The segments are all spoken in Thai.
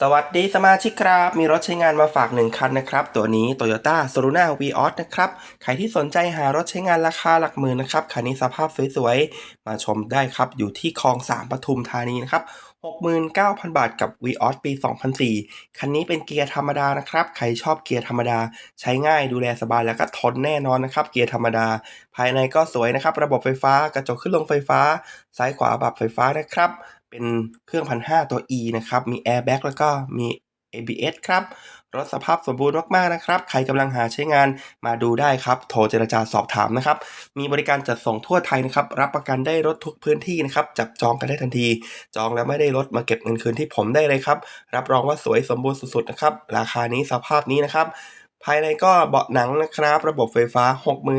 สวัสดีสมาชิกครับ มีรถใช้งานมาฝากหนึ่งคันนะครับ ตัวนี้ Toyota s o l u n a v i o s นะครับ ใครที่สนใจหารถใช้งานราคาหลักหมื่นนะครับ คันนี้สภาพสวยๆ มาชมได้ครับ อยู่ที่คลอง3ปทุมธานีนะครับ 69,000 บาทกับ v ีออสปี 2004 คันนี้เป็นเกียร์ธรรมดานะครับ ใครชอบเกียร์ธรรมดา ใช้ง่ายดูแลสบายแล้วก็ทนแน่นอนนะครับ เกียร์ธรรมดา ภายในก็สวยนะครับ ระบบไฟฟ้ากระจกขึ้นลงไฟฟ้า ซ้ายขวาปรับไฟฟ้านะครับ เป็นเครื่องพันห้าตัว E นะครับ มีแอร์แบ็กแล้วก็มี ABS ครับ รถสภาพสมบูรณ์มาก ๆ นะครับ ใครกำลังหาใช้งานมาดูได้ครับ โทรเจรจาสอบถามนะครับ มีบริการจัดส่งทั่วไทยนะครับ รับประกันได้รถทุกพื้นที่นะครับ จับจองกันได้ทันที จองแล้วไม่ได้รถมาเก็บเงินคืนที่ผมได้เลยครับ รับรองว่าสวยสมบูรณ์สุด ๆ นะครับ ราคานี้สภาพนี้นะครับ ภายในก็เบาะหนังนะครับ ระบบไฟฟ้า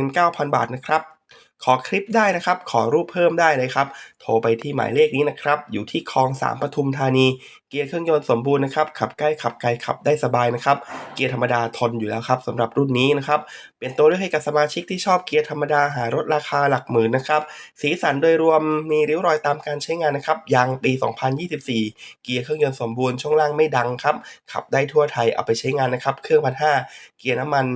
69,000 บาทนะครับ ขอคลิปได้นะครับ ขอรูปเพิ่มได้เลยครับ โทรไปที่หมายเลขนี้นะครับ อยู่ที่คลอง3ปทุมธานี เกียร์เครื่องยนต์สมบูรณ์นะครับ ขับใกล้ขับไกลขับได้สบายนะครับ เกียร์ธรรมดาทนอยู่แล้วครับสำหรับรุ่นนี้นะครับ เป็นตัวเลือกให้กับสมาชิกที่ชอบเกียร์ธรรมดาหารถราคาหลักหมื่นนะครับ สีสันโดยรวมมีริ้วรอยตามการใช้งานนะครับ ยางปี 2024 เกียร์เครื่องยนต์สมบูรณ์ช่วงล่างไม่ดังครับ ขับได้ทั่วไทยเอาไปใช้งานนะครับ เครื่องพันห้าเกียร์น้ำมัน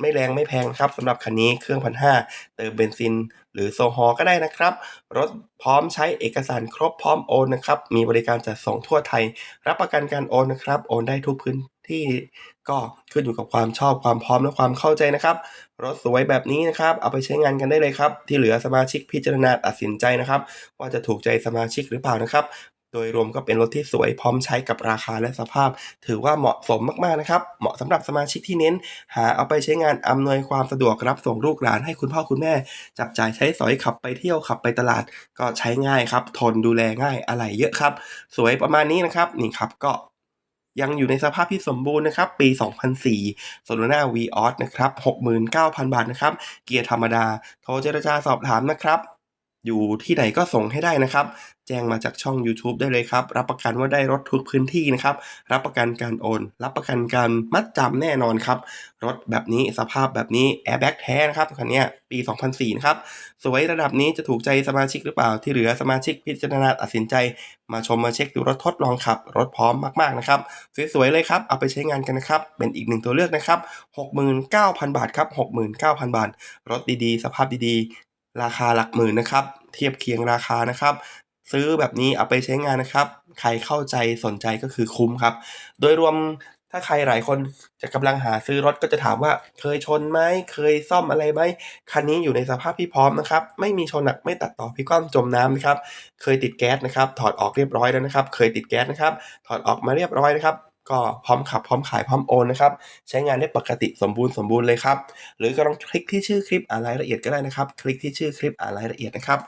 ไม่แรงไม่แพงครับสำหรับคันนี้เครื่องพันห้าเติมเบนซิน หรือโซฮอก็ได้นะครับ รถพร้อมใช้เอกสารครบพร้อมโอนนะครับ มีบริการจัดส่งทั่วไทย รับประกันการโอนนะครับ โอนได้ทุกพื้นที่ก็ขึ้นอยู่กับความชอบความพร้อมและความเข้าใจนะครับ รถสวยแบบนี้นะครับ เอาไปใช้งานกันได้เลยครับ ที่เหลือสมาชิกพิจารณาตัดสินใจนะครับ ว่าจะถูกใจสมาชิกหรือเปล่านะครับ โดยรวมก็เป็นรถที่สวยพร้อมใช้กับราคาและสภาพ ถือว่าเหมาะสมมากๆนะครับ เหมาะสำหรับสมาชิกที่เน้น หาเอาไปใช้งานอำนวยความสะดวกรับส่งลูกหลานให้คุณพ่อคุณแม่ จับจ่ายใช้สอยขับไปเที่ยวขับไปตลาด ก็ใช้ง่ายครับ ทนดูแลง่ายอะไรเยอะครับ สวยประมาณนี้นะครับนี่ครับก็ยังอยู่ในสภาพที่สมบูรณ์นะครับ ปี 2004 s o l u n a v i o s นะครับ 69,000 บาทนะครับ เกียร์ธรรมดา โทรเจรจาสอบถามนะครับ อยู่ที่ไหนก็ส่งให้ได้นะครับ แจ้งมาจากช่อง YouTube ได้เลยครับ รับประกันว่าได้รถทุกพื้นที่นะครับ รับประกันการโอน รับประกันการมัดจำแน่นอนครับ รถแบบนี้สภาพแบบนี้แอร์แบ็กแท้นะครับคันนี้ปี 2004 นะครับ สวยระดับนี้จะถูกใจสมาชิกหรือเปล่าที่เหลือสมาชิกพิจารณาตัดสินใจ มาชมมาเช็คดูรถทดลองขับ รถพร้อมมากๆนะครับ สวยๆเลยครับ เอาไปใช้งานกันนะครับ เป็นอีกหนึ่งตัวเลือกนะครับ 69,000 บาทครับ 69,000 บาท รถดีๆ สภาพดีๆ ราคาหลักหมื่นนะครับ เทียบเคียงราคานะครับ ซื้อแบบนี้เอาไปใช้งานนะครับ ใครเข้าใจสนใจก็คือคุ้มครับ โดยรวมถ้าใครหลายคนจะกำลังหาซื้อรถก็จะถามว่า เคยชนไหมเคยซ่อมอะไรไหมคันนี้อยู่ในสภาพที่พร้อมนะครับ ไม่มีชนหนักไม่ตัดต่อพิกล้อมจมน้ำนะครับ เคยติดแก๊สนะครับ ถอดออกเรียบร้อยแล้วนะครับ เคยติดแก๊สนะครับ ถอดออกมาเรียบร้อยนะครับ ก็พร้อมขับพร้อมขายพร้อมโอนนะครับ ใช้งานได้ปกติสมบูรณ์สมบูรณ์เลยครับ หรือก็ลองคลิกที่ชื่อคลิปอ่านรายละเอียดก็ได้นะครับ คลิกที่ชื่อคลิปอ่านรายละเอียดนะครับ